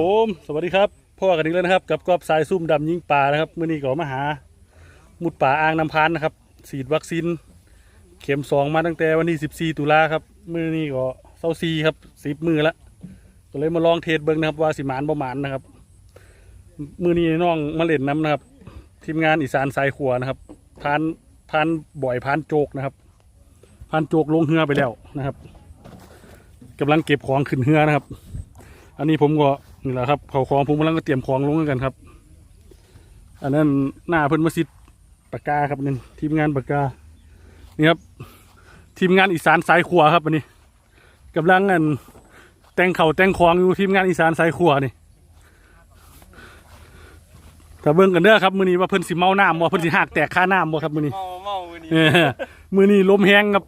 ผมสวัสดีครับพ่อกันอีกแล้วนะครับ กับกอบสายซุ่มดำยิงป่านะครับมื่อนี้ก็มาหามุดป่าอ่างน้ำพานนะครับฉีดวัคซีนเข็มสองมาตั้งแต่วันที่14 ตุลาครับมื่อนี้ก็เศร้าซีครับสิบมือละก็เลยมาลองเทสเบิ้งนะครับว่าสิหมานประมาณนะครับมื่อนี้น้องมาเล่นน้ำนะครับ ทีมงานอีสานสายขัวนะครับพานพานบ่อยพานโจกนะครับพานโจกลงเรือไปแล้วนะครับกำลังเก็บของขึ้นเรือนะครับ อันนี้ผมก็ นี่แหละครับเขาของผมกำลังก็เตรียมของลงกันครับ อันนั้นหน้าเพิ่นมาซิดปากกาครับนี่ทีมงานปากกานี่ครับ ทีมงานอีสานสายขวาครับอันนี้กำลังอันแต่งเข่าแต่งของอยู่ทีมงานอีสานสายขวานี่ถ้าเบิ่งกันเด้อครับมื้อนี้ว่าเพิ่นสิเมาน้ำบ่เพิ่นสิหักแตกค่าน้ำบ่ครับมื้อนี้เมาเมาวันนี้เออมื้อนี้ลมแห้งครับ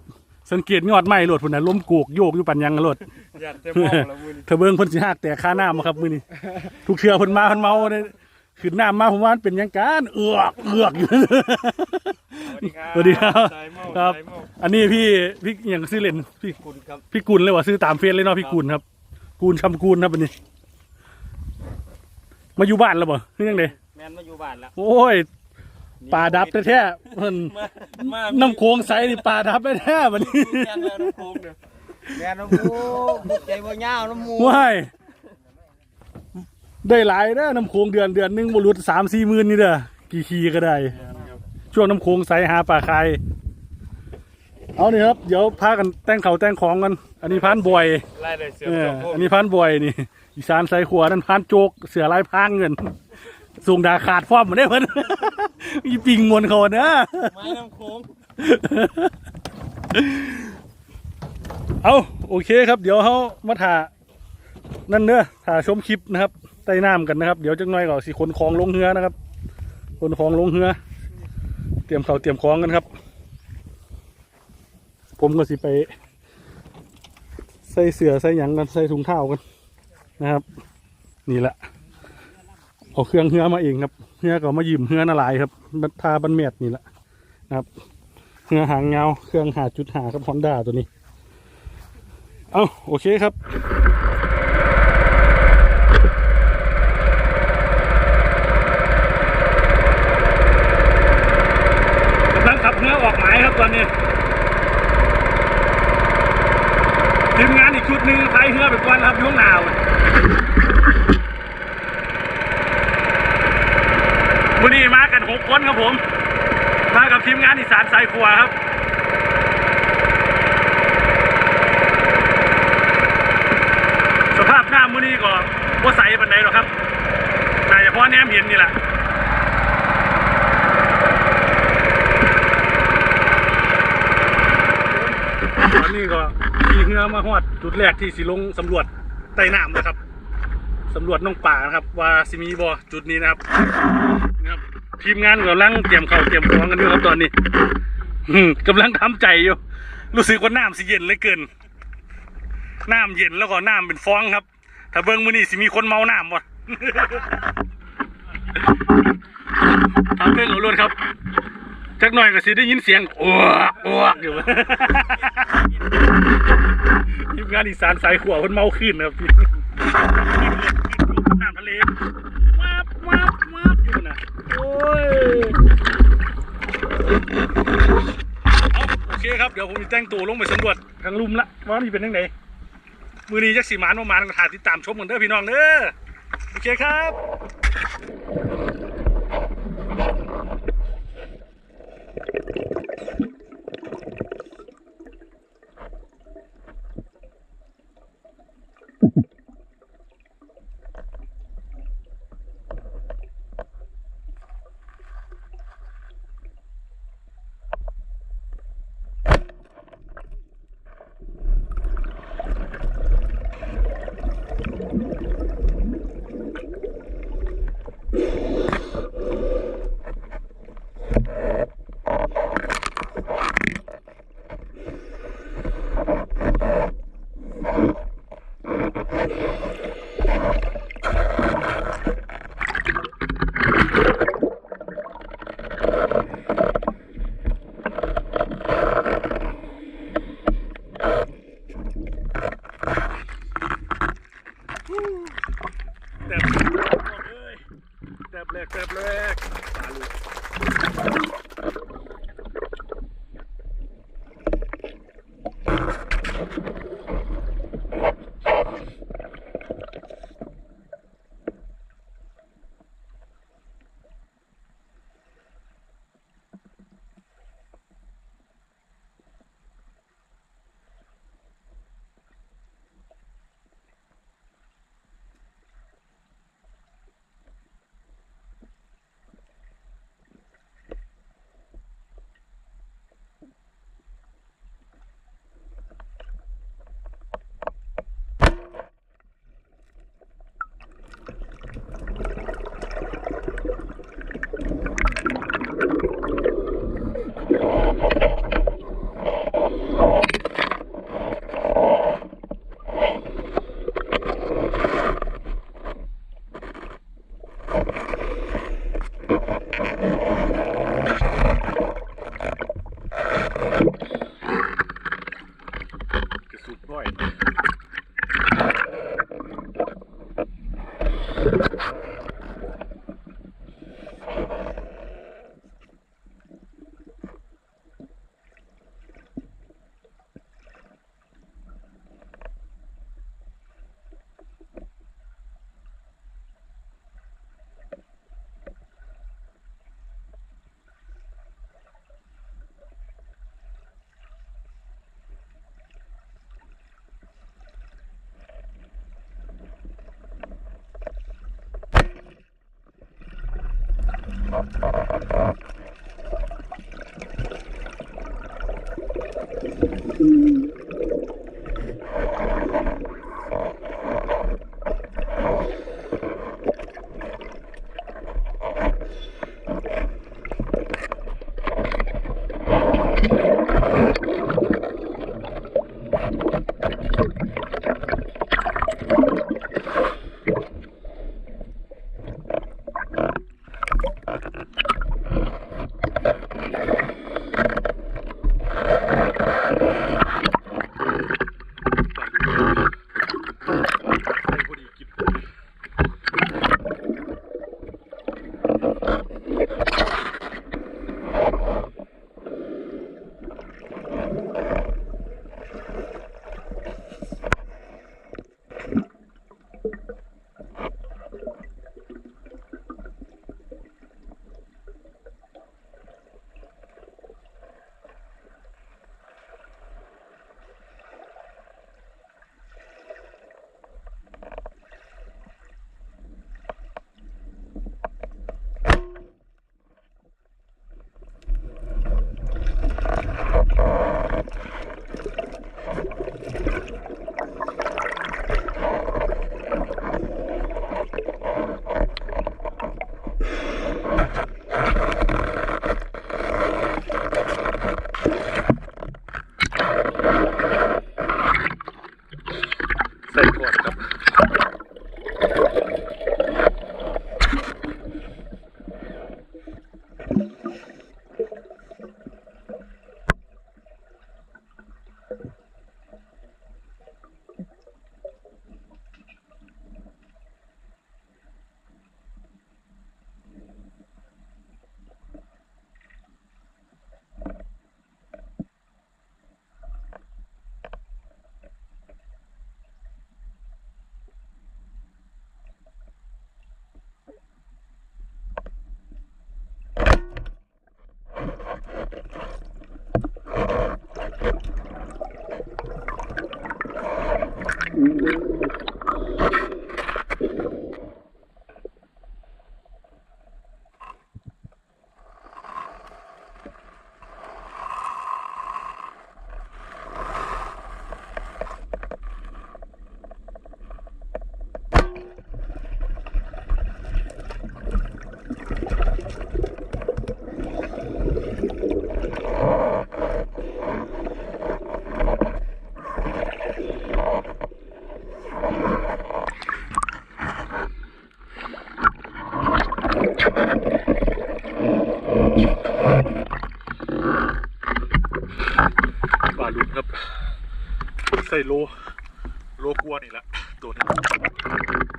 สังเกตยอดไม้โลดพุ่นน่ะลมโกกโยกอยู่ปันยังโลดอยากจะเมาแล้ววันนี้เธอเบิ้งเพิ่นสิหักแต่ค่าน้ำมาครับมื้อนี้ทุกเทื่อเพิ่นมาเพิ่นเมาเนี่ยขึ้นน้ำมาผมว่ามันเป็นหยังการเอือกเอือกอยู่ สวัสดีครับสายเมาครับ สายเมาอันนี้พี่พี่อย่างซื้อเล่นพี่ คุณครับพี่กุลเลยว่ะซื้อตามเฟซเลยเนาะพี่กุลครับกุลชำกุลครับอันนี้ มาอยู่บ้านแล้วบ่คือยังไงแมนมาอยู่บ้านแล้วโอ้ย ป่าดับแท้ๆเพิ่นมามาน้ำโค้งใสนี่ป่าดับแท้ๆบัดนี้แมนแล้วน้ำโค้งเด้อแมนน้ำโค้งบุกใจบ่ยาวน้ำหมูว้ายได้หลายเด้อน้ำโค้งเดือนเดือนหนึงบ่หลุดสามสี่หมื่นนี่เด้อกี่คีก็ได้ ช่วงน้ำโค้งใสหาปลาคายเอานี่ครับเดี๋ยวพากันแต่งเขาแต่งของกัน อันนี้พานบอยไล่เลยเสือเออสองพวกอันนี้พานบอยนี่อีสานใส่ขวานั่นพานโจกเสือลายพรางเงิน ส่งดาขาดฟ้อมมาได้เพิ่นอีปิงมวนเขาเนอะไม้น้ำโค้งเอาโอเคครับ เดี๋ยวเขามาถ่านั่นเนอะถ่าชมคลิปนะครับใต้น้ำกันนะครับ เดี๋ยวจังหน่อยก็สิขนของลงเรือนะครับขนของลงเรือเตรียมเขาวเตรียมของกันครับ ผมก็สิไป ใส่เสือใส่หยังกันใส่ถุงเท้ากันนะครับ นี่แหละ เอาเครื่องเฮือมาเองครับเฮือก็มายืมเฮือนาลายครับทาบันเมียดนี่แหละนะครับเฮือหางเงาเครื่องหาจุดหาครับฮอนด้าตัวนี้ เอาโอเคครับกำลังขับเรือออกหมายครับตอนนี้ทีมงานอีกชุดหนึ่งพายเรือไปก่อนครับยุ่งหนาว วันนี้มากันหกคนครับผม มากับทีมงานอีสานสายครัวครับ สภาพหน้ามือนี้ก็ว่าใสปันใดหรอกครับแต่เฉพาะแนมเห็นนี่แหละตอนนี้ก็ขี่เรือมาฮอดจุดแรกที่สิลงสำรวจใต้น้ำนะครับสำรวจน้องป่านะครับ ว่าสิมีบ่จุดนี้นะครับ ทีมงานกำลังเตรียมเข่าเตรียมของกันอยู่ครับตอนนี้กำลังทำใจอยู่ รู้สึกว่าน้ำสิเย็นเลยเกิน น้ำเย็นแล้วก็น้ำเป็นฟองครับ ถ้าเบิ้งมือนี่สิมีคนเมาน้ำบ่ทำเรื่องเอารวดครับ จักหน่อยก็สิได้ยินเสียงอ้วกอ้วกอยู่ทีมงานอีสานสายขวาคนเมาขึ้นนะครับพี่น้ำทะเลวับวับวับอยู่นะ โอ้ยเอาโอเคครับ เดี๋ยวผมจะแต่งตัวลงไปสำรวจทางลุ่มละว่านี่เป็นยังไงมือนี้จักสีมานประมาณก็ถ่ายติดตามชมกันเด้อพี่น้องเด้อโอเคครับ Clear. ใส่โล โลกลัวนี่แหละ ตัวนี้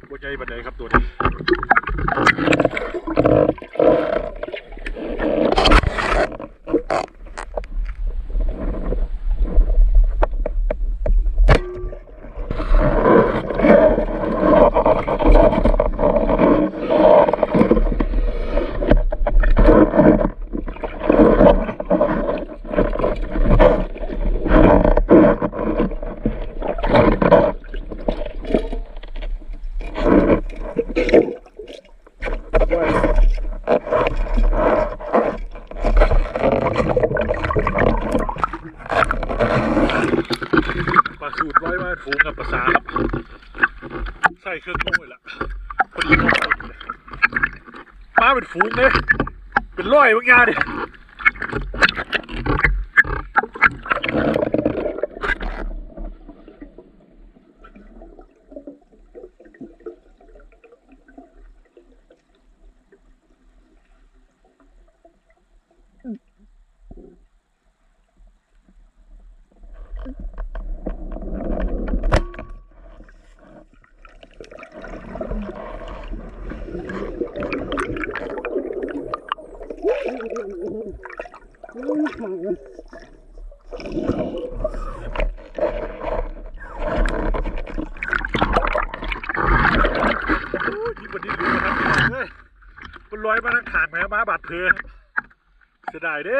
บัวใหญ่บันไดครับตัวนี้ เป็นฝูงกับภาษาครับใส่เครื่องมือละพอดีเข้าไปเลยมาเป็นฝูงเลย เป็นร้อยบางอยางดิ ยิ่งกว่านี้ดูนะครับเฮ้ยมันลอยมาทางขางแม่มาบาดเพลเสียดายเด้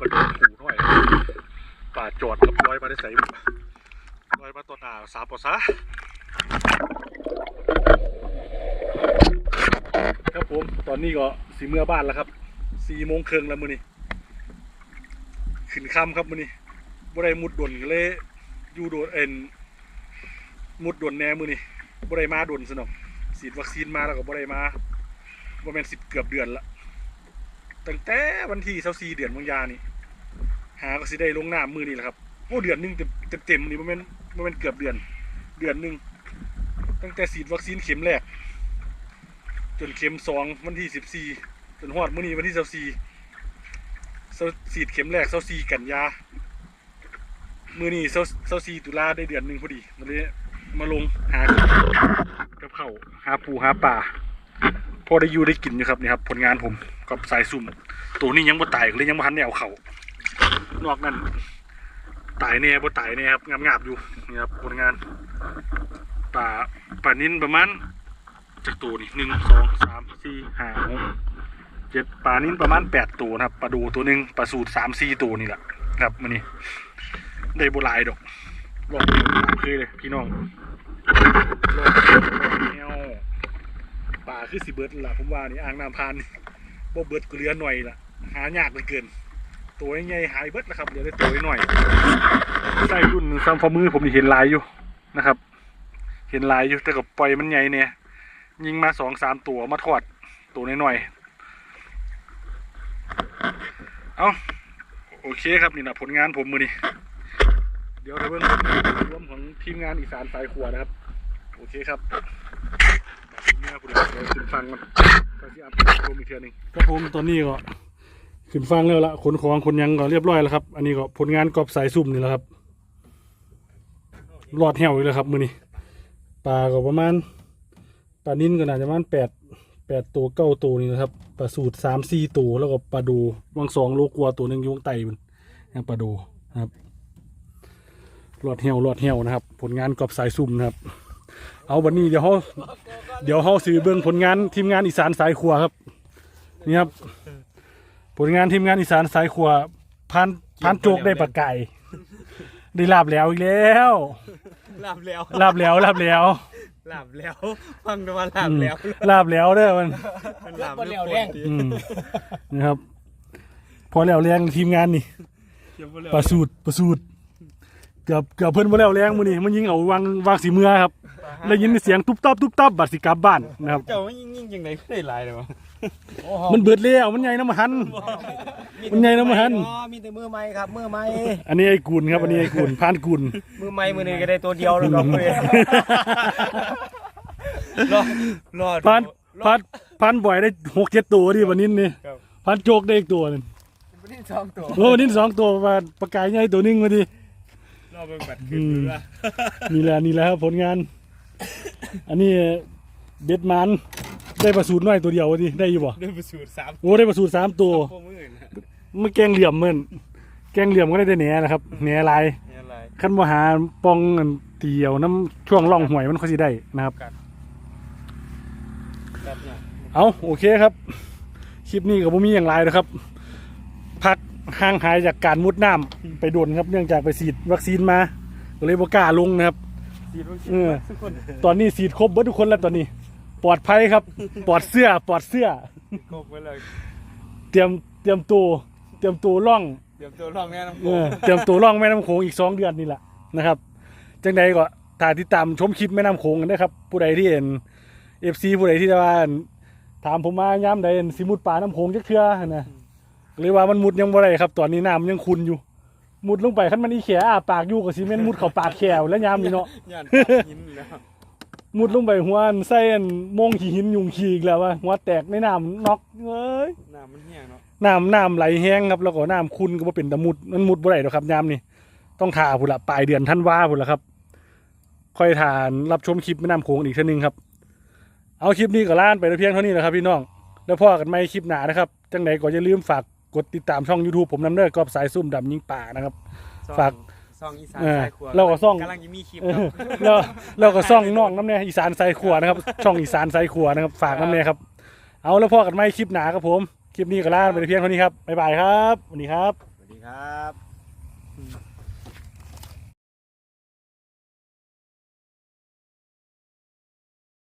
มันขู่หน่อยป่าจอดกับลอยมาได้ใส่ ลอยมาต้นหนาสามปอซะครับผมตอนนี้ก็สีเมื่อบ้านแล้วครับสี่โมงครึ่งแล้วมือนี้ขึ้นค่ำครับมือนี้บ่ได้มุดดนก็เลยอยู่โดนเอ็นมุดดนแหน่มือนี้บ่ได้มาดนซะหน่อยฉีดวัคซีนมาแล้วก็บ่ได้มาบ่แม่นสิบเกือบเดือนละตั้งแต่วันที่เสี่เดือนบางยานี่หาก็สิได้ลงหน้ำมือนี่แหละครับโอ้เดือนหนึงเต็มเต็มนี่มันเป็น มันเป็นเกือบเดือน เดือนหนึ่งตั้งแต่ฉีดวัคซีนเข็มแรก จนเข็มสองวันที่สิบสี่จนฮอดมื้อนี้วันที่สิบสี่ฉีดเข็มแรกเสี่กันยา มือนี้เสี่ตุลาได้เดือนหนึ่งพอดีมันเลยมาลงหากับเขาหาปูหาป่าพอได้อยู่ได้กินอยู่ครับนี่ครับผลงานผมกับสายซุ่มตัวนี้ยังบ่ตายเลยยังบ่ทันได้เอาเขานอกนั้น ตายแน่บ่ตายแน่ครับงามๆอยู่นี่ครับผลงานป่าป่านินประมาณจากตัวนี่หนึ่งสองสามสี่ห้าหกเจ็ดป่านินประมาณแปดตัวนะครับปลาดูตัวหนึ่งปลาสูตรสามสี่ตัวนี่แหละครับมันนี่ได้โบหลายดอกลองดูตามเคยเลยพี่น้องลองแนวป่าคือสิเบิร์ดล่ะผมว่านี่อ่างน้ำพานบ่เบิร์ดก็เหลือหน่อยล่ะหายากเหลือเกิน ตัวใหญ่หายเบิดแล้วครับเหลือแต่ตัวหน่อยใส่รุ่นซ้ำฝ่ามือผมนี่เห็นลายอยู่นะครับ เห็นลายอยู่แต่ก็ปล่อยมันใหญ่เนี่ยยิงมาสองสามตัวมาทอดตัวหน้อยๆเอาโอเคครับนี่นะผลงานผมมือนี่เดี๋ยวถ้าเบิ่งรวมของทีมงานอีสานสายขวานะครับ โอเคครับเมื่อคุณเดี๋ยวขึ้นฟังมันก็ที่อัพโรมีเทือนึงครับผมตอนนี้ก็ ขึ้นฟังแล้วละขนของคนยังก็เรียบร้อยแล้วครับ อันนี้ก็ผลงานกอบสายซุ่มนี่แหละครับรอดเหี่ยวอีกแล้วครับมือนี้ปลาก็ประมาณปลานิ่นก็น่าจะประมาณแปดแปดตัวเก้าตัวนี่นะครับปลาสูตรสามสี่ตัวแล้วก็ปลาดูบางสองโลกว่าตัวหนึ่งยวงไตมันยังปลาดูนะครับรอดเหี่ยวรอดเหี่ยวนะครับ ผลงานกอบสายซุ่มนะครับ เอาวันนี้เดี๋ยวเขาเดี๋ยวเขาสื่อเบื้องผลงานทีมงานอีสานสายครัวครับนี่ครับ ผลงานทีมงานอีสานสายครัวพันพันโจกได้ปลาไก่ ได้ลาบแล้วอีกแล้วหลับแล้วลาบแล้วลาบแล้วหลับแล้วฟังดูว่าหลับแล้วอืมลาบแล้วเด้อมันมันหลับไม่ปกติอืมนะครับ พอแล้วแรงทีมงานนี่ประสูตรประสูตรเกือบเกือบเพิ่นมาแล้วแรงมือนี่มันยิงเอาวางวางสีเมือครับ ได้ยินเสียงตุ๊บตับตุ๊บตับบัดสิกลับบ้านนะครับ เจ้ามันยิ่งยิ่งยังไงก็ได้หลายเลยวะโอ้โหมันเบิดแล้วมันใหญ่น้ำหันมันใหญ่นะมันหันอ๋อมีแต่มือไม้ครับมือไม้อันนี้ไอ้กุลครับอันนี้ไอ้กุลพานกุลมือไม้มือนี้ก็ได้ตัวเดียวแล้วครับมือรอรอดูพานพานพานบ่อยได้หกเจ็ดตัวดิวันนี้นี่ครับพานโจกได้อีกตัวหนึงวันนี้สองตัวโอ้วันนี้สองตัวปลาปลากายใหญ่ตัวหนึงมาดิรอเบิ่งบัตรขึ้นดูว่านี่แหละนี่แหละครับผลงาน อันนี้เบ็ดมันได้ประสูตรน้อยตัวเดียวดิได้อยู่บ่ด้วยประสูตรสามโอ้ได้ประสูตรสามตัวพวกมืออื่นนะมันแกงเหลี่ยมมันแกงเหลี่ยมก็ได้แต่แหนนะครับแหนลายนี่อะไรขั้นบ่หาปองอันเตียวน้ำช่วงร่องหวยมันเขาสิได้นะครับ แบบเนี้ยเอาโอเคครับ คลิปนี้ก็บ่มีอย่างไรนะครับ พักห่างหายจากการมุดน้ำไปโดนครับ เนื่องจากไปฉีดวัคซีนมาก็เลยบ่กล้าลงนะครับ สีดวัคซีเอนอทุกคนตอนนี้ฉีดครบเบิดทุกคนแล้วตอนนี้ ปลอดภัยครับ ปลอดเสื้อ ปลอดเสื้อครบไว้เลยเตรียมเตรียมตัวเตรียมตัวล่องเดี๋ยวตัวลองแน่น้ำโขเองอเตรียมตัวล่องแม่น้ำโขงอีกสองเดือนนี่แหละนะครับจังใดก็ถ้าติดตามชมคลิปแม่น้ำโขงกันนะครับ ผู้ใดที่เห็นเอฟซีผู้ใดที่ว่าถามผมมาย้ำใดเห็นสิมุดป่าน้ำโขงจักเทื่อนะหรือว่ามันมุดยังบ่ได้ครับ ตอนนี้น้ำมันยังคุนอยู่ มุดลงไปคันมันอีแขอาปากอยู่กับซีเมนต์มุดเข้าปากแขวแล้วยามนี่เนาะย่านปากหินแล้วมุดลงไปหัวอันใส่อันโมงขี้หินยุงขี้อีกแล้วว่าหัวแตกในน้ำน็อกเอ้ยน้ำมันแห้งเนาะน้ำน้ำไหลแห้งครับ แล้วก็น้ำคุณก็บ่เป็นตะมุดมันมุดบ่ได้หรอกครับยามนี่ต้องถ่าพุ่นละปลายเดือนธันวาพุ่นละครับ ค่อยทานรับชมคลิปแม่น้ำโขงอีกเท่านึงครับ เอาคลิปนี้ก็ล้านไปแต่เพียงเท่านี้แหละครับพี่น้อง แล้วพ่อกันไม่คลิปหนานะครับจังไหนก็อย่าลืมฝาก กดติดตามช่อง YouTube ผมนำเด้อกอบสายซุ่มดำยิงป่านะครับซ่องฝาก ซองอีสานเออสายครัวแล้วก็ซ่อง กำลังจะมีคลิปเอครัอบแล้วแล้วก็ซ่องน้องน้ำเนี่ยอีสานไซขัวนะครับ ช่องอีสานไซขัวนะครับ ฝากน้ำเนี่ยครับ เอาแล้วพ่อกันไม่คลิปหนาครับผม คลิปนี้ก็ลาไปแต่เพียงเท่านี้ครับบ๊ายบายครับสวัสดีครับ สวัสดีครับ